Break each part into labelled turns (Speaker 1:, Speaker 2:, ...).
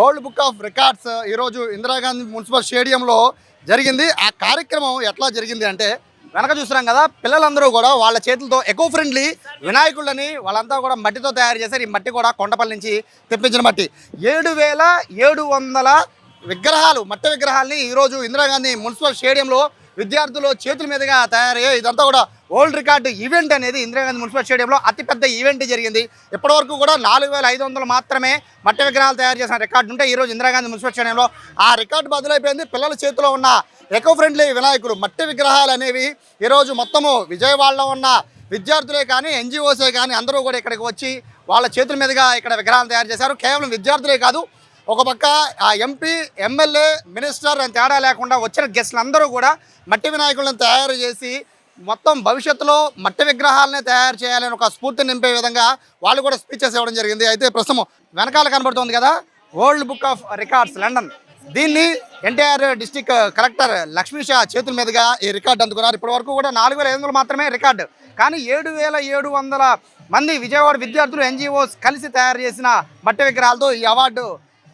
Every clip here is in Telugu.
Speaker 1: వరల్డ్ బుక్ ఆఫ్ రికార్డ్స్ ఈరోజు ఇందిరాగాంధీ మున్సిపల్ స్టేడియంలో జరిగింది. ఆ కార్యక్రమం ఎట్లా జరిగింది అంటే వెనక చూస్తున్నాం కదా పిల్లలందరూ కూడా వాళ్ళ చేతులతో ఎకో ఫ్రెండ్లీ వినాయకుళ్ళని వాళ్ళంతా కూడా మట్టితో తయారు చేశారు. ఈ మట్టి కూడా కొండపల్లి నుంచి తెప్పించిన మట్టి. ఏడు వేల ఏడు వందల విగ్రహాలు మట్టి విగ్రహాల్ని ఈరోజు ఇందిరాగాంధీ మున్సిపల్ స్టేడియంలో విద్యార్థులు చేతుల మీదుగా తయారయ్యాయి. ఇదంతా కూడా వరల్డ్ రికార్డు ఈవెంట్ అనేది ఇందిరాగాంధీ మున్సిపల్ స్టేడియంలో అతిపెద్ద ఈవెంట్ జరిగింది. ఇప్పటివరకు కూడా నాలుగు వేల ఐదు వందలు మాత్రమే మట్టి విగ్రహాలు తయారు చేసిన రికార్డు ఉంటే ఈరోజు ఇందిరాగాంధీ మున్సిపల్ స్టేడియంలో ఆ రికార్డు బదులైపోయింది. పిల్లల చేతిలో ఉన్న ఎకో ఫ్రెండ్లీ వినాయకుడు. మట్టి విగ్రహాలు అనేవి ఈరోజు మొత్తము విజయవాడలో ఉన్న విద్యార్థులే కానీ ఎన్జిఓసే కానీ అందరూ కూడా ఇక్కడికి వచ్చి వాళ్ళ చేతుల మీదుగా ఇక్కడ విగ్రహాలు తయారు చేశారు. కేవలం విద్యార్థులే కాదు ఒక పక్క ఆ ఎంపీ ఎమ్మెల్యే మినిస్టర్ అని తేడా లేకుండా వచ్చిన గెస్టులు అందరూ కూడా మట్టి వినాయకులను తయారు చేసి మొత్తం భవిష్యత్తులో మట్టి విగ్రహాలనే తయారు చేయాలని ఒక స్ఫూర్తి నింపే విధంగా వాళ్ళు కూడా స్పీచెస్ ఇవ్వడం జరిగింది. అయితే ప్రస్తుతం వెనకాల కనబడుతుంది కదా world book of records London దీన్ని ఎన్టీఆర్ డిస్టిక్ కలెక్టర్ లక్ష్మీ షా చేతుల మీదుగా ఈ రికార్డు అందుకున్నారు. ఇప్పటి వరకు కూడా నాలుగు వేల ఐదు వందలు మాత్రమే రికార్డు. కానీ ఏడు వేల ఏడు వందల మంది విజయవాడ విద్యార్థులు ఎన్జిఓస్ కలిసి తయారు చేసిన మట్టి విగ్రహాలతో ఈ అవార్డు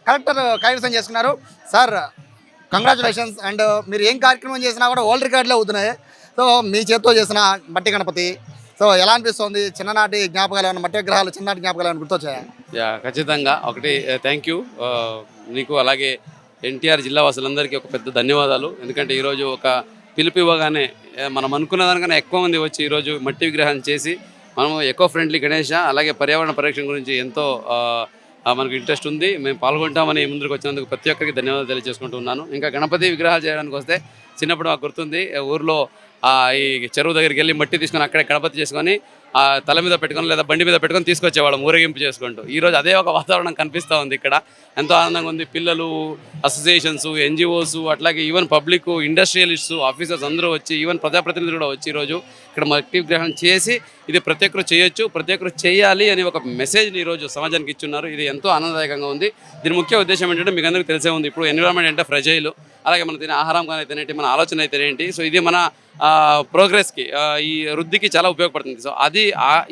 Speaker 1: కలెక్టర్ కైవసం చేసుకున్నారు. సార్ కంగ్రాచులేషన్స్ అండ్ మీరు ఏం కార్యక్రమం చేసినా కూడా వరల్డ్ రికార్డులే అవుతున్నాయి సో మీ చేతితో చేసిన మట్టి గణపతి. సో ఎలా అనిపిస్తుంది? చిన్ననాటి జ్ఞాపకాలు ఏమైనా మట్టి విగ్రహాలు చిన్ననాటి జ్ఞాపకాలు ఏమైనా గుర్తొచ్చాయా?
Speaker 2: యా ఖచ్చితంగా. ఒకటి థ్యాంక్ యూ నీకు అలాగే ఎన్టీఆర్ జిల్లా వాసులందరికీ ఒక పెద్ద ధన్యవాదాలు. ఎందుకంటే ఈరోజు ఒక పిలుపు ఇవ్వగానే మనం అనుకున్న దానికన్నా ఎక్కువ మంది వచ్చి ఈరోజు మట్టి విగ్రహం చేసి మనము ఎకో ఫ్రెండ్లీ గణేష అలాగే పర్యావరణ పరిరక్షణ గురించి ఎంతో మనకు ఇంట్రెస్ట్ ఉంది. మేము పాల్గొంటామని ముందుకు వచ్చినందుకు ప్రతి ఒక్కరికి ధన్యవాదాలు తెలియజేసుకుంటున్నాను ఇంకా గణపతి విగ్రహాలు చేయడానికి వస్తే చిన్నప్పుడు మాకు గుర్తుంది ఊర్లో ఈ చెరువు దగ్గరికి వెళ్ళి మట్టి తీసుకొని అక్కడే గణపతి చేసుకొని ఆ తల మీద పెట్టుకొని లేదా బండి మీద పెట్టుకొని తీసుకొచ్చేవాళ్ళం ఊరేగింపు చేసుకుంటూ. ఈరోజు అదే ఒక వాతావరణం కనిపిస్తూ ఉంది ఇక్కడ. ఎంతో ఆనందంగా ఉంది. పిల్లలు అసోసియేషన్స్ ఎన్జిఓస్ అట్లాగే ఈవెన్ పబ్లిక్ ఇండస్ట్రియలిస్ట్స్ ఆఫీసర్స్ అందరూ వచ్చి ఈవెన్ ప్రజాప్రతినిధులు కూడా వచ్చి ఈరోజు ఇక్కడ మట్టి విగ్రహం చేసి ఇది ప్రతి ఒక్కరు చేయొచ్చు ప్రతి ఒక్కరు చేయాలి అని ఒక మెసేజ్ని ఈరోజు సమాజానికి ఇచ్చున్నారు. ఇది ఎంతో ఆనందదాయకంగా ఉంది. దీని ముఖ్య ఉద్దేశం ఏంటంటే మీకు అందరికీ తెలిసే ఉంది. ఇప్పుడు ఎన్విరాన్మెంట్ అంటే ఫ్రెజైల్ అలాగే మన తినే ఆహారం కానీ తినేటి మన ఆలోచన అయితే ఏంటి? సో ఇది మన ప్రోగ్రెస్కి ఈ వృద్ధికి చాలా ఉపయోగపడుతుంది. సో అది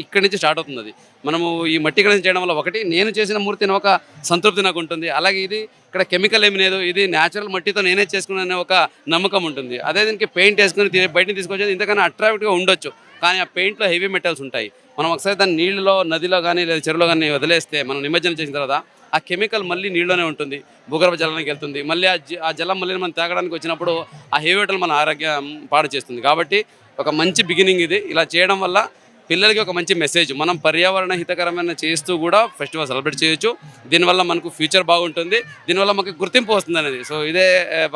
Speaker 2: ఇక్కడి నుంచి స్టార్ట్ అవుతుంది అది. మనము ఈ మట్టి గణేశం చేయడం వల్ల ఒకటి నేను చేసిన మూర్తిని ఒక సంతృప్తి నాకు ఉంటుంది. అలాగే ఇది ఇక్కడ కెమికల్ ఏమి లేదు. ఇది న్యాచురల్ మట్టితో నేనే చేసుకున్నానే ఒక నమ్మకం ఉంటుంది. అదే దీనికి పెయింట్ వేసుకుని బయటని తీసుకొచ్చేది ఇంతకన్నా అట్రాక్టివ్గా ఉండొచ్చు. కానీ ఆ పెయింట్లో హెవీ మెటల్స్ ఉంటాయి. మనం ఒకసారి దాన్ని నీళ్ళలో నదిలో కానీ లేదా చెరువులో కానీ వదిలేస్తే మనం నిమజ్జనం చేసిన తర్వాత ఆ కెమికల్ మళ్ళీ నీళ్ళలోనే ఉంటుంది భూగర్భ జలానికి వెళ్తుంది. మళ్ళీ ఆ ఆ జలం మళ్ళీ మనం తాగడానికి వచ్చినప్పుడు ఆ హెవీ మన ఆరోగ్యం పాడు చేస్తుంది. కాబట్టి ఒక మంచి బిగినింగ్ ఇది. ఇలా చేయడం వల్ల పిల్లలకి ఒక మంచి మెసేజ్ మనం పర్యావరణ హితకరమైన చేస్తూ కూడా ఫెస్టివల్ సెలబ్రేట్ చేయొచ్చు. దీనివల్ల మనకు ఫ్యూచర్ బాగుంటుంది. దీనివల్ల మనకు గుర్తింపు వస్తుంది అనేది. సో ఇదే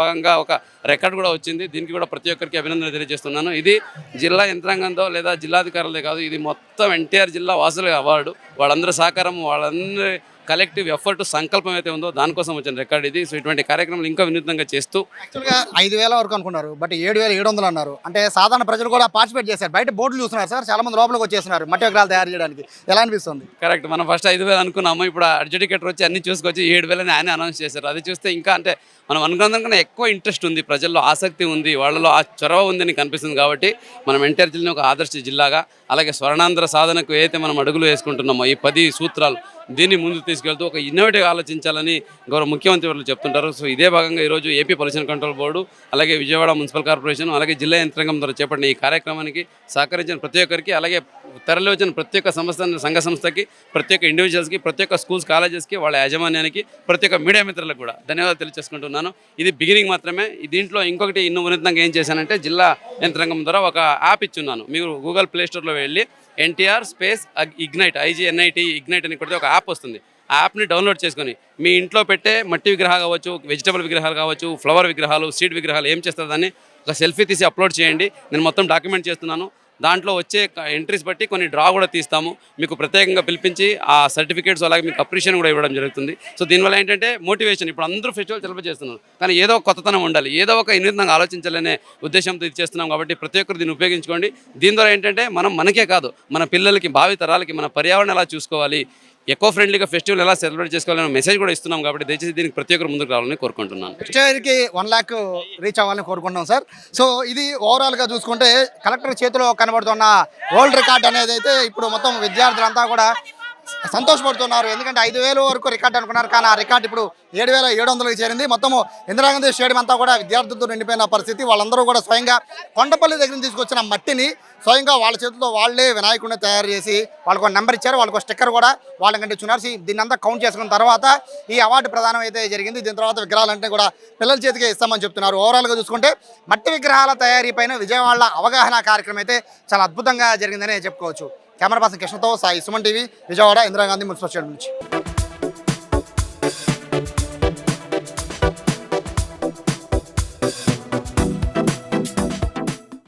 Speaker 2: భాగంగా ఒక రికార్డ్ కూడా వచ్చింది. దీనికి కూడా ప్రతి ఒక్కరికి అభినందన తెలియజేస్తున్నాను. ఇది జిల్లా యంత్రాంగంతో లేదా జిల్లాధికారులే కాదు. ఇది మొత్తం ఎన్టీఆర్ జిల్లా వాసుల అవార్డు. వాళ్ళందరి సహకారం వాళ్ళందరి కలెక్టివ్ ఎఫర్ట్ సంకల్పం అయితే ఉందో దానికోసం వచ్చిన రికార్డ్ ఇది. సో ఇటువంటి కార్యక్రమాలు ఇంకా వినూత్నంగా చేస్తూ
Speaker 1: యాక్చువల్గా ఐదు వేల వరకు అనుకున్నారు బట్ ఏడు వేల ఏడు వందలు అన్నారు. అంటే సాధారణ ప్రజలు కూడా పార్టిసిపేట్ చేశారు. బయట బోర్డులు చూస్తున్నారు సార్ చాలా మంది లోపలికి వచ్చేస్తున్నారు మట్టి విగ్రహాలు తయారు చేయడానికి. ఎలా అనిపిస్తుంది?
Speaker 2: కరెక్ట్. మనం ఫస్ట్ ఐదు వేలు అనుకున్నాము ఇప్పుడు అడ్జుడికేటర్ వచ్చి అన్ని చూసుకొచ్చి ఏడు వేలని ఆయన అనౌన్స్ చేశారు. అది చూస్తే ఇంకా అంటే మనం అనుకున్న కన్నా ఎక్కువ ఇంట్రెస్ట్ ఉంది ప్రజల్లో ఆసక్తి ఉంది వాళ్ళలో ఆ చొరవ ఉందని కనిపిస్తుంది కాబట్టి మనం ఎన్టీఆర్ జిల్లాని ఒక ఆదర్శ జిల్లాగా అలాగే స్వర్ణాంధ్ర సాధనకు ఏదైతే మనం అడుగులు వేసుకుంటున్నామో ఈ పది సూత్రాలు దీన్ని ముందుకు తీసుకెళ్తూ ఒక ఇన్నోవేటివ్ ఆలోచించాలని గౌరవ ముఖ్యమంత్రి వాళ్ళు చెప్తుంటారు. సో ఇదే భాగంగా ఈరోజు ఏపీ పొల్యూషన్ కంట్రోల్ బోర్డు అలాగే విజయవాడ మున్సిపల్ కార్పొరేషన్ అలాగే జిల్లా యంత్రాంగం ద్వారా చేపట్టిన ఈ కార్యక్రమానికి సహకరించిన ప్రతి ఒక్కరికి అలాగే తరలి వచ్చిన ప్రతి ఒక్క సంస్థ సంఘ సంస్థకి ప్రతి ఒక్క ఇండివిజువల్స్కి ప్రతి ఒక్క స్కూల్స్ కాలేజెస్కి వాళ్ళ యాజమాన్యానికి ప్రతి ఒక్క మీడియా మిత్రులకు కూడా ధన్యవాదాలు తెలియజేసుకుంటున్నాను ఇది బిగినింగ్ మాత్రమే. దీంట్లో ఇంకొకటి ఇన్నో ఉన్నతంగా ఏం చేశానంటే జిల్లా యంత్రాంగం ద్వారా ఒక యాప్ ఇచ్చున్నాను. మీరు గూగుల్ ప్లేస్టోర్లో వెళ్ళి NTR space ignite I G N I T ignite అని కొడితే ఒక యాప్ వస్తుంది. ఆ యాప్ని డౌన్లోడ్ చేసుకొని మీ ఇంట్లో పెట్టే మట్టి విగ్రహాలు కావచ్చు వెజిటబుల్ విగ్రహాలు కావచ్చు ఫ్లవర్ విగ్రహాలు సీడ్ విగ్రహాలు ఏం చేస్తారు దాన్ని ఒక సెల్ఫీ తీసి అప్లోడ్ చేయండి. నేను మొత్తం డాక్యుమెంట్ చేస్తున్నాను. దాంట్లో వచ్చే ఎంట్రీస్ బట్టి కొన్ని డ్రా కూడా తీస్తాము. మీకు ప్రత్యేకంగా పిలిపించి ఆ సర్టిఫికేట్స్ అలాగే మీకు అప్రిషియేషన్ కూడా ఇవ్వడం జరుగుతుంది. సో దీనివల్ల ఏంటంటే మోటివేషన్ ఇప్పుడు అందరూ ఫెస్టివల్ సెలబ్రేట్ చేస్తున్నారు. కానీ ఏదో ఒక కొత్తతనం ఉండాలి. ఏదో ఒక ఇన్నితంగా ఆలోచించాలనే ఉద్దేశంతో ఇది చేస్తున్నాం కాబట్టి ప్రతి ఒక్కరు దీన్ని ఉపయోగించుకోండి. దీని ద్వారా ఏంటంటే మనం మనకే కాదు. మన పిల్లలకి భావి తరాలకి మన పర్యావరణం ఎలా చూసుకోవాలి? ఎకో ఫ్రెండ్లీగా ఫెస్టివల్ ఎలా సెలబ్రేట్ చేసుకోవాలని మెసేజ్ కూడా ఇస్తున్నాం కాబట్టి దయచేసి దీనికి ప్రతి ఒక్కరు ముందుకు రావాలని కోరుకుంటున్నాను.
Speaker 1: ఫెస్టివల్కి వన్ ల్యాక్ రీచ్ అవ్వాలని కోరుకుంటున్నాం సార్. సో ఇది ఓవరాల్గా చూసుకుంటే కలెక్టర్ చేతిలో కనబడుతున్న వరల్డ్ రికార్డ్ అనేది అయితే ఇప్పుడు మొత్తం విద్యార్థులంతా కూడా సంతోషపడుతున్నారు. ఎందుకంటే ఐదు వేల వరకు రికార్డ్ అనుకున్నారు. కానీ ఆ రికార్డ్ ఇప్పుడు ఏడు వేల ఏడు వందలకి చేరింది. మొత్తం ఇందిరాగాంధీ స్టేడియం అంతా కూడా విద్యార్థులతో నిండిపోయిన పరిస్థితి. వాళ్ళందరూ కూడా స్వయంగా కొండపల్లి దగ్గర నుంచి తీసుకొచ్చిన మట్టిని స్వయంగా వాళ్ళ చేతితో వాళ్ళే వినాయకుడిని తయారు చేసి వాళ్ళకు ఒక నెంబర్ ఇచ్చారు. వాళ్ళకు స్టిక్కర్ కూడా వాళ్ళకంటే చునార్సి దీన్ని అంతా కౌంట్ చేసుకున్న తర్వాత ఈ అవార్డు ప్రదానం అయితే జరిగింది. దీని తర్వాత విగ్రహాలంటే కూడా పిల్లల చేతికే ఇస్తామని చెప్తున్నారు. ఓవరాల్గా చూసుకుంటే మట్టి విగ్రహాల తయారీ పైన విజయవాడ అవగాహన కార్యక్రమం అయితే చాలా అద్భుతంగా జరిగిందని చెప్పుకోవచ్చు. కెమెరా పర్సన్ కృష్ణతో Sai Suman TV Vijayawada Indira Gandhi municipal stadium నుంచి.